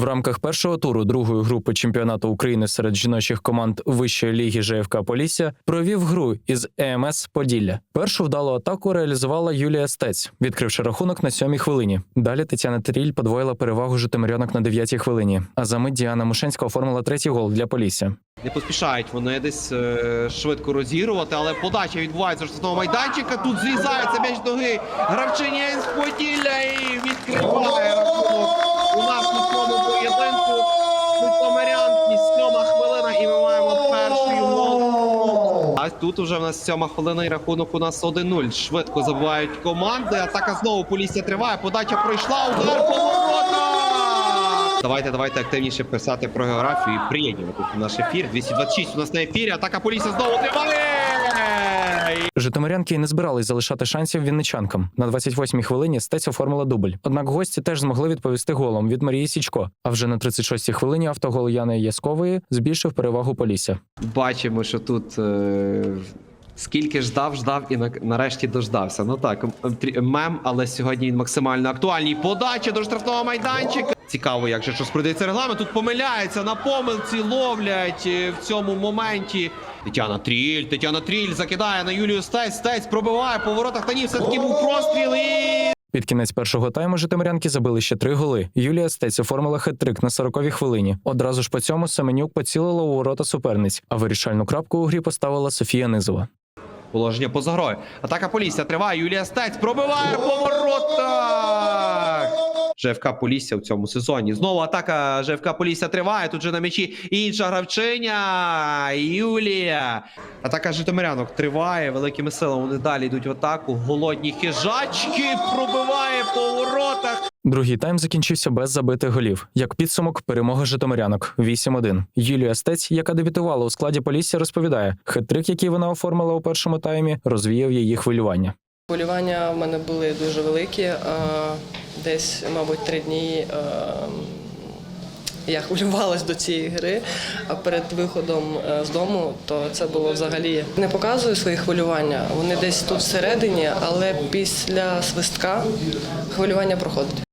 В рамках першого туру другої групи чемпіонату України серед жіночих команд вищої ліги ЖФК Полісся провів гру із ЕМС Поділля. Першу вдалу атаку реалізувала Юлія Стець, відкривши рахунок на сьомій хвилині. Далі Тетяна Тріль подвоїла перевагу житомирянок на дев'ятій хвилині. А за мить Діана Мушенська оформила третій гол для Полісся. Не поспішають вони десь е, швидко розігрувати, але подача відбувається з штрафного майданчика. Тут зрізається м'яч ноги. Гравчиня із Поділля і відкриває тут уже в нас сьома хвилина і рахунок у нас 1-0. Швидко забувають команди. Атака знову Полісся триває. Подача пройшла. Удар по воротах! Давайте, давайте активніше писати про географію і приєднувати тут наш ефір. 226 у нас на ефірі. Атака Полісся знову триває. Житомирянки не збирались залишати шансів вінничанкам. На 28-й хвилині Стець оформила дубль. Однак гості теж змогли відповісти голом від Марії Січко. А вже на 36-й хвилині автогол Яни Яскової збільшив перевагу Полісся. Бачимо, що тут. Е... Скільки ждав, ждав і на- нарешті дождався. Ну так, мем, але сьогодні він максимально актуальний. Подача до штрафного майданчика. Цікаво, як же щось продається регламент. Тут помиляється на помилці, ловлять е, в цьому моменті. Тетяна Тріль, Тетяна Тріль закидає на Юлію Стець. Стець пробиває по воротах. Та ні, все-таки був простріл і Під кінець першого тайму житомирянки забили ще три голи. Юлія Стець оформила хет-трик на 40-й хвилині. Одразу ж по цьому Семенюк поцілила у ворота суперниць, а вирішальну крапку у грі поставила Софія Низова. Положення поза грою. Атака Полісся триває. Юлія Стець пробиває по воротах. ЖФК Полісся в цьому сезоні. Знову атака ЖФК Полісся триває. Тут же на м'ячі інша гравчиня. Юлія. Атака Житомирянок триває. Великими силами вони далі йдуть в атаку. Голодні хижачки пробиває по воротах. Другий тайм закінчився без забитих голів. Як підсумок, перемога житомирянок 8-1. Юлія Стець, яка дебютувала у складі Полісся, розповідає, хет-трик, який вона оформила у першому таймі, розвіяв її хвилювання. Полювання в мене були дуже великі. Десь, мабуть, три дні е, я хвилювалась до цієї гри, а перед виходом е, з дому, то це було взагалі не показую свої хвилювання. Вони десь тут всередині, але після свистка хвилювання проходить.